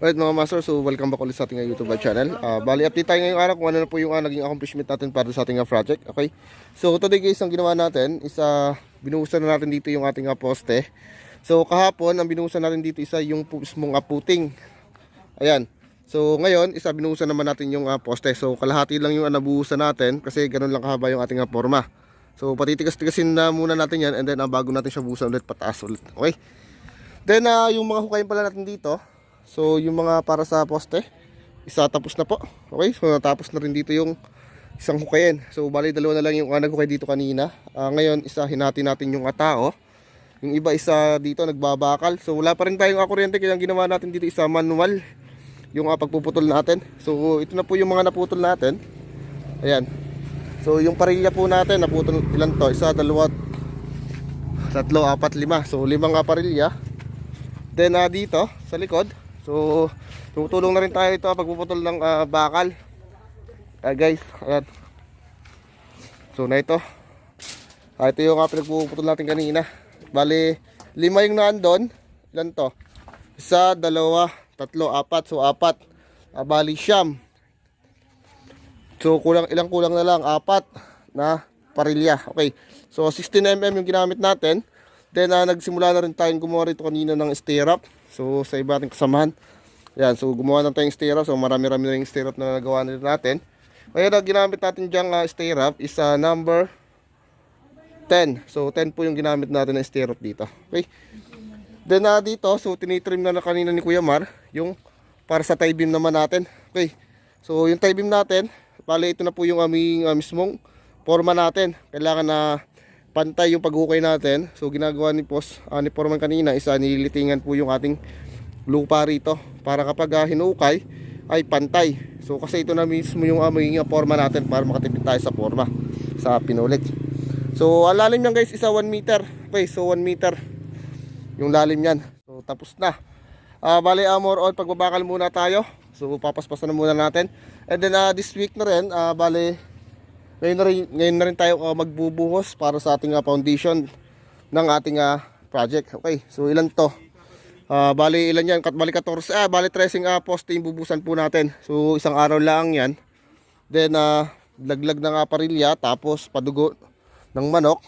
Alright mga master, so welcome back ulit sa ating uh, YouTube channel. Uh, bali, update tayo ngayong araw kung ano na po yung uh, naging accomplishment natin para sa ating uh, project. Okay? So today guys, ang ginawa natin is uh, binuhusan na natin dito yung ating uh, poste. So kahapon, ang binuhusan natin dito isa yung mismong uh, puting. Ayan. So ngayon, isa binuhusan naman natin yung uh, poste. So kalahati lang yung uh, nabuhusan natin kasi ganun lang kahaba yung ating uh, forma. So patitigas-tigasin na muna natin yan and then uh, bago natin siya buhusan ulit, pataas ulit. Okay? Then uh, yung mga hukayin pala natin dito, So yung mga para sa poste, isa tapos na po. Okay, so natapos na rin dito yung isang hukayin. So bali dalawa na lang yung uh, naghukay dito kanina. Ah, ngayon isa hinati natin yung atao. Yung iba isa dito nagbabakal. So wala pa rin tayong uh, kuryente kaya ginawa natin dito isa manual yung uh, pagpuputol natin. So ito na po yung mga naputol natin. Ayan. So yung parilya po natin naputol ilan to? Isa, dalawa, tatlo, apat, lima. So limang uh, parilya. Then uh, dito sa likod, so tumutulong na rin tayo ito pagpuputol ng ah, bakal. Ah, guys, ayan. So na ito. Ah, ito yung uh, pinagpuputol natin kanina. Bali, lima yung naandon. Ilan to? Isa, dalawa, tatlo, apat. So apat. Ah, bali siyam. So kulang ilang kulang na lang apat na parilya. Okay. So 16 mm yung ginamit natin. Then ah, nagsimula na rin tayong gumawa rito kanina ng stirrup. So sa iba ating kasamahan. Yan, so gumawa na tayong stirrup. So marami-rami na yung stirrup na nagawa na natin. Kaya na ginamit natin diyang uh, stirrup is ah, number 10. So 10 po yung ginamit natin ng stirrup dito. Okay. Then ah, dito, so tinitrim na na kanina ni Kuya Mar yung para sa tie beam naman natin. Okay. So yung tie beam natin, bali ito na po yung aming ah, mismong forma natin. Kailangan na pantay yung paghukay natin. So ginagawa ni Pos, uh, Foreman kanina, isa nililitingan po yung ating lupa rito para kapag uh, hinukay ay pantay. So kasi ito na mismo yung uh, magiging forma natin para makatipid tayo sa forma sa pinulit. So ang lalim niyan guys isa 1 meter. Okay, so 1 meter yung lalim niyan. So tapos na. Ah bali uh, more on pagbabakal muna tayo. So papaspasan na muna natin. And then uh, this week na rin, uh, bali ngayon na rin, ngayon na rin tayo uh, magbubuhos para sa ating uh, foundation ng ating uh, project. Okay, so ilan to? Ah, bali ilan yan? Kat bali 14, ah, bali 13 uh, poste yung bubusan po natin. So isang araw lang yan. Then uh, laglag ng uh, parilya tapos padugo ng manok.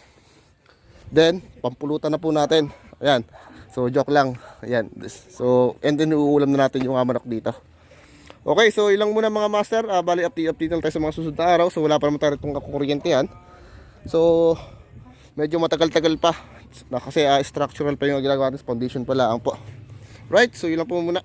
Then pampulutan na po natin. Ayan. So joke lang. Ayan. So and then uulam na natin yung uh, manok dito. Okay, so ilang muna mga master. Ah, bali update update lang tayo sa mga susunod na araw. So wala pa naman tayo itong kuryente yan. So medyo matagal-tagal pa. Kasi ah, structural pa yung ginagawa natin. Foundation pa lang po. Right, so yun po muna.